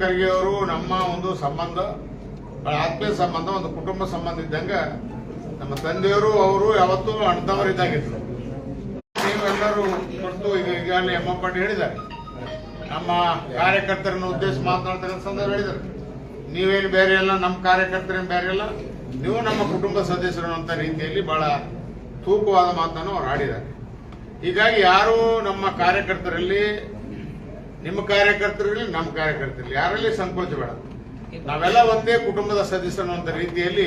ಖರ್ಗೆ ಅವರು ನಮ್ಮ ಒಂದು ಸಂಬಂಧ, ಆತ್ಮೀಯ ಸಂಬಂಧ, ಒಂದು ಕುಟುಂಬ ಸಂಬಂಧ ಇದ್ದಂಗ ನಮ್ಮ ತಂದೆಯವರು, ಅವರು ಯಾವತ್ತೂ ಅಣ್ಣದವರಿದ್ದಾಗಿದ್ರು ನೀವೆಲ್ಲರೂ ಕುರಿತು ಈಗ ಈಗಾಗಲೇ ಅಲ್ಲಿ ಎಂ ಪಾಟೀಲ್ ಹೇಳಿದ್ದಾರೆ. ನಮ್ಮ ಕಾರ್ಯಕರ್ತರನ್ನು ಉದ್ದೇಶ ಮಾತನಾಡ್ತಕ್ಕಂಥ ಸಂದರ್ಭ ಹೇಳಿದ್ದಾರೆ. ನೀವೇನು ಬೇರೆ ಅಲ್ಲ ನಮ್ಮ ಕಾರ್ಯಕರ್ತರೇನು ಬೇರೆ ಅಲ್ಲ ನೀವು ನಮ್ಮ ಕುಟುಂಬ ಸದಸ್ಯರು ಅಂತ ರೀತಿಯಲ್ಲಿ ಬಹಳ ತೂಕವಾದ ಮಾತನ್ನು ಅವ್ರು ಆಡಿದ್ದಾರೆ. ಹೀಗಾಗಿ ಯಾರು ನಮ್ಮ ಕಾರ್ಯಕರ್ತರಲ್ಲಿ ನಿಮ್ಮ ಕಾರ್ಯಕರ್ತರಲ್ಲಿ ನಮ್ಮ ಕಾರ್ಯಕರ್ತರಲ್ಲಿ ಯಾರಲ್ಲಿ ಸಂಕೋಚ ಬೇಡ. ನಾವೆಲ್ಲ ಒಂದೇ ಕುಟುಂಬದ ಸದಸ್ಯರು ಅಂತ ರೀತಿಯಲ್ಲಿ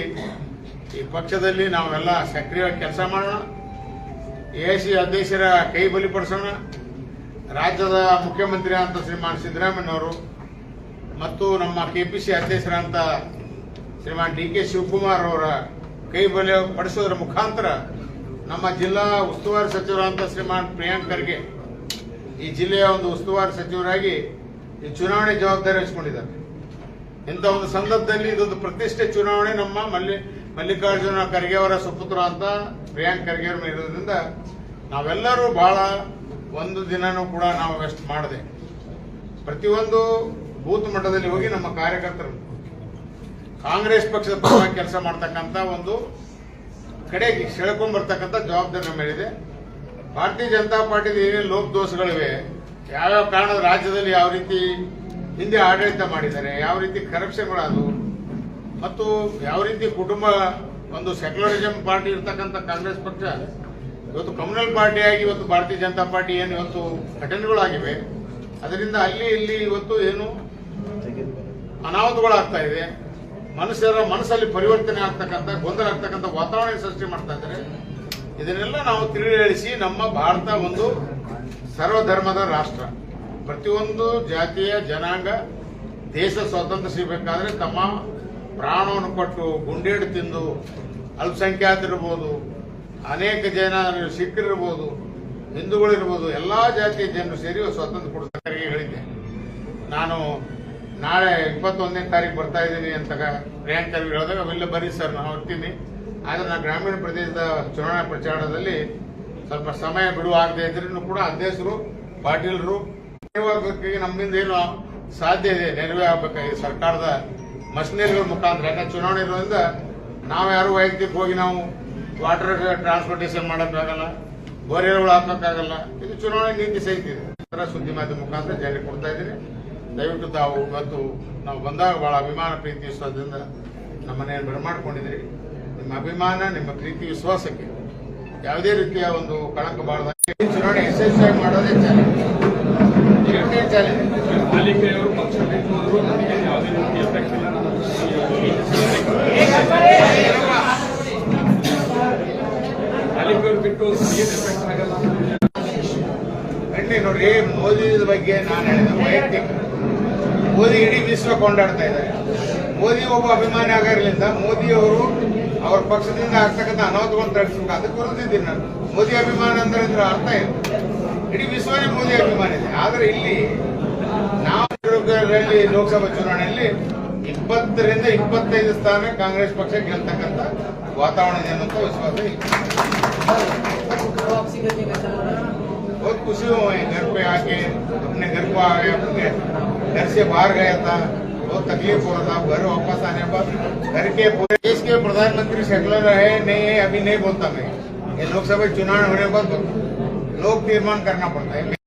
ಈ ಪಕ್ಷದಲ್ಲಿ ನಾವೆಲ್ಲ ಸಕ್ರಿಯವಾಗಿ ಕೆಲಸ ಮಾಡೋಣ. ಎ ಸಿ ಅಧ್ಯಕ್ಷರ ಕೈ ಬಲಿಪಡಿಸೋಣ ರಾಜ್ಯದ ಮುಖ್ಯಮಂತ್ರಿ ಅಂತ ಶ್ರೀಮಾನ್ ಸಿದ್ದರಾಮಯ್ಯನವರು ಮತ್ತು ನಮ್ಮ ಕೆಪಿಸಿ ಅಧ್ಯಕ್ಷರಂತ ಶ್ರೀಮಾನ್ ಡಿ ಕೆ ಶಿವಕುಮಾರ್ ಅವರ ಕೈ ಬಲಿ ಪಡಿಸೋದ್ರ ಮುಖಾಂತರ ನಮ್ಮ ಜಿಲ್ಲಾ ಉಸ್ತುವಾರಿ ಸಚಿವರಂತ ಶ್ರೀಮಾನ್ ಪ್ರಿಯಾಂಕ್ ಖರ್ಗೆ ಈ ಜಿಲ್ಲೆಯ ಒಂದು ಉಸ್ತುವಾರಿ ಸಚಿವರಾಗಿ ಈ ಚುನಾವಣೆ ಜವಾಬ್ದಾರಿ ವಹಿಸಿಕೊಂಡಿದ್ದಾರೆ. ಇಂಥ ಒಂದು ಸಂದರ್ಭದಲ್ಲಿ ಇದೊಂದು ಪ್ರತಿಷ್ಠೆ ಚುನಾವಣೆ ನಮ್ಮ ಮಲ್ಲಿ, ಮಲ್ಲಿಕಾರ್ಜುನ ಖರ್ಗೆ ಅವರ ಸುಪುತ್ರ ಅಂತ ಪ್ರಿಯಾಂಕ್ ಖರ್ಗೆ ಅವರು ಇರೋದ್ರಿಂದ ನಾವೆಲ್ಲರೂ ಬಹಳ ಒಂದು ದಿನನೂ ಕೂಡ ನಾವು ವೆಸ್ಟ್ ಮಾಡದೆ ಪ್ರತಿಯೊಂದು ಬೂತ್ ಮಟ್ಟದಲ್ಲಿ ಹೋಗಿ ನಮ್ಮ ಕಾರ್ಯಕರ್ತರು ಕಾಂಗ್ರೆಸ್ ಪಕ್ಷದ ಪರವಾಗಿ ಕೆಲಸ ಮಾಡ್ತಕ್ಕಂಥ ಒಂದು ಕಡೆಗೆ ಸೆಳ್ಕೊಂಡ್ಬರ್ತಕ್ಕಂಥ ಜವಾಬ್ದಾರಿ ನಮ್ಮ ಮೇಲಿದೆ. ಭಾರತೀಯ ಜನತಾ ಪಾರ್ಟಿದ ಏನೇನು ಲೋಪ ದೋಷಗಳಿವೆ, ಯಾವ್ಯಾವ ಕಾರಣದ ರಾಜ್ಯದಲ್ಲಿ ಯಾವ ರೀತಿ ಹಿಂದೆ ಆಡಳಿತ ಮಾಡಿದ್ದಾರೆ, ಯಾವ ರೀತಿ ಕರಪ್ಷನ್ಗಳಾದವು ಮತ್ತು ಯಾವ ರೀತಿ ಕುಟುಂಬ, ಒಂದು ಸೆಕ್ಯುಲರಿಸಂ ಪಾರ್ಟಿ ಇರ್ತಕ್ಕಂಥ ಕಾಂಗ್ರೆಸ್ ಪಕ್ಷ, ಇವತ್ತು ಕಮ್ಯುನಲ್ ಪಾರ್ಟಿಯಾಗಿ ಇವತ್ತು ಭಾರತೀಯ ಜನತಾ ಪಾರ್ಟಿ ಏನು ಇವತ್ತು ಘಟನೆಗಳಾಗಿವೆ, ಅದರಿಂದ ಅಲ್ಲಿ ಇಲ್ಲಿ ಇವತ್ತು ಏನು ಅನಾಹುತಗಳಾಗ್ತಾ ಇದೆ, ಮನುಷ್ಯರ ಮನಸ್ಸಲ್ಲಿ ಪರಿವರ್ತನೆ ಆಗ್ತಕ್ಕಂಥ, ಗೊಂದಲ ಆಗ್ತಕ್ಕಂಥ ವಾತಾವರಣ ಸೃಷ್ಟಿ ಮಾಡ್ತಾ ಇದ್ದಾರೆ. ಇದನ್ನೆಲ್ಲ ನಾವು ತಿಳಿಯಳಿಸಿ ನಮ್ಮ ಭಾರತ ಒಂದು ಸರ್ವಧರ್ಮದ ರಾಷ್ಟ್ರ. ಪ್ರತಿಯೊಂದು ಜಾತಿಯ ಜನಾಂಗ ದೇಶ ಸ್ವಾತಂತ್ರ್ಯ ಸಿಗಬೇಕಾದ್ರೆ ತಮ್ಮ ಪ್ರಾಣವನ್ನು ಕೊಟ್ಟು ಗುಂಡೇಡು ತಿಂದು ಅಲ್ಪಸಂಖ್ಯಾತರಿರ್ಬೋದು, ಅನೇಕ ಜನ ಸಿಖ್ಖರಿರ್ಬೋದು, ಹಿಂದೂಗಳಿರ್ಬೋದು, ಎಲ್ಲ ಜಾತಿಯ ಜನರು ಸೇರಿ ಸ್ವಾತಂತ್ರ್ಯ ಕೊಡ್ತಾರೆ ಹೇಳಿದ್ದೆ. ನಾನು ನಾಳೆ ಇಪ್ಪತ್ತೊಂದನೇ ತಾರೀಕು ಬರ್ತಾ ಇದ್ದೀನಿ ಅಂತ ಪ್ರಿಯಾಂಕ್ ಹೇಳಿದಾಗ ಅವೆಲ್ಲ ಬರೀ ಸರ್ ನಾನು ಹೋಗ್ತೀನಿ. ಆದರೆ ನಾನು ಗ್ರಾಮೀಣ ಪ್ರದೇಶದ ಚುನಾವಣಾ ಪ್ರಚಾರದಲ್ಲಿ ಸ್ವಲ್ಪ ಸಮಯ ಬಿಡುವಾಗದೇ ಇದ್ರೂ ಕೂಡ ಅಧ್ಯಕ್ಷರು, ಪಾಟೀಲರು ನೆರವಾಗಬೇಕಾಗಿ ನಮ್ಮಿಂದ ಏನು ಸಾಧ್ಯ ಇದೆ, ನೆರವೇ ಆಗ್ಬೇಕಾಗಿ ಸರ್ಕಾರದ ಮಷಿನರಿಗಳ ಮುಖಾಂತರ, ಯಾಕಂದ್ರೆ ಚುನಾವಣೆ ಇರೋದ್ರಿಂದ ನಾವು ಯಾರು ವೈಯಕ್ತಿಕ ಹೋಗಿ ನಾವು ವಾಟರ್ ಟ್ರಾನ್ಸ್ಪೋರ್ಟೇಷನ್ ಮಾಡೋಕ್ಕಾಗಲ್ಲ ಬೋರಿಯರ್ಗಳು ಹಾಕೋಕ್ಕಾಗಲ್ಲ. ಇದು ಚುನಾವಣೆ ನೀತಿ ಸಹಿತ ಇದೆ. ಸುದ್ದಿ ಮಾಧ್ಯಮ ಮುಖಾಂತರ ಜಾರಿ ಕೊಡ್ತಾ ಇದ್ದೀನಿ. ದಯವಿಟ್ಟು ತಾವು ಇವತ್ತು ನಾವು ಬಂದಾಗ ಬಹಳ ಅಭಿಮಾನ, ಪ್ರೀತಿ, ವಿಶ್ವಾಸದಿಂದ ನಮ್ಮ ಮನೆಯನ್ನು ಬರಮಾಡ್ಕೊಂಡಿದ್ರಿ ನಿಮ್ಮ ಅಭಿಮಾನ, ನಿಮ್ಮ ಪ್ರೀತಿ, ವಿಶ್ವಾಸಕ್ಕೆ ಯಾವುದೇ ರೀತಿಯ ಒಂದು ಕಳಂಕ ಬಾಳದ ಚುನಾವಣೆ ಯಶಸ್ವಿಯಾಗಿ ಮಾಡೋದೇ ಚಾಲೆಂಜ್ ಎರಡನೇ ಚಾಲೆಂಜ್ ನೋಡ್ರಿ ಮೋದಿ ಬಗ್ಗೆ ನಾನು ಹೇಳಿದ ವೈಯಕ್ತಿಕ. ಮೋದಿ ಇಡೀ ವಿಶ್ವ ಕೊಂಡಾಡ್ತಾ ಇದ್ದಾರೆ. ಮೋದಿ ಒಬ್ಬ ಅಭಿಮಾನಿ ಆಗಿರಲಿಲ್ಲ ಮೋದಿ ಅವರು ಅವ್ರ ಪಕ್ಷದಿಂದ ಆಗ್ತಕ್ಕಂಥ ಅನಾಹುತವನ್ನು ತಡಿಸ್ಬೇಕು. ಅದಕ್ಕೆ ಬರೆದಿದ್ದೀನಿ ನಾನು. ಮೋದಿ ಅಭಿಮಾನ ಅಂದ್ರೆ ಇದ್ರ ಅರ್ಥ ಏನು? ಇಡೀ ವಿಶ್ವನೇ ಮೋದಿ ಅಭಿಮಾನ ಇದೆ. ಆದ್ರೆ ಇಲ್ಲಿ ನಾವು ಲೋಕಸಭಾ ಚುನಾವಣೆಯಲ್ಲಿ ಇಪ್ಪತ್ತರಿಂದ ಇಪ್ಪತ್ತೈದು ಸ್ಥಾನ ಕಾಂಗ್ರೆಸ್ ಪಕ್ಷ ಗೆಲ್ತಕ್ಕಂಥ ವಾತಾವರಣ ಇದೆ ಅನ್ನೋ ವಿಶ್ವಾಸ ಇದೆ बहुत खुशी हुए हैं घर पे आके, अपने घर को आए, अपने घर से बाहर गया था, बहुत तकलीफ़ हो रहा था घर वापस आने पर घर के पूरे देश के प्रधानमंत्री सेकुलर है नहीं है अभी नहीं बोलता मैं। ये लोकसभा चुनाव होने पर लोक निर्माण करना पड़ता है।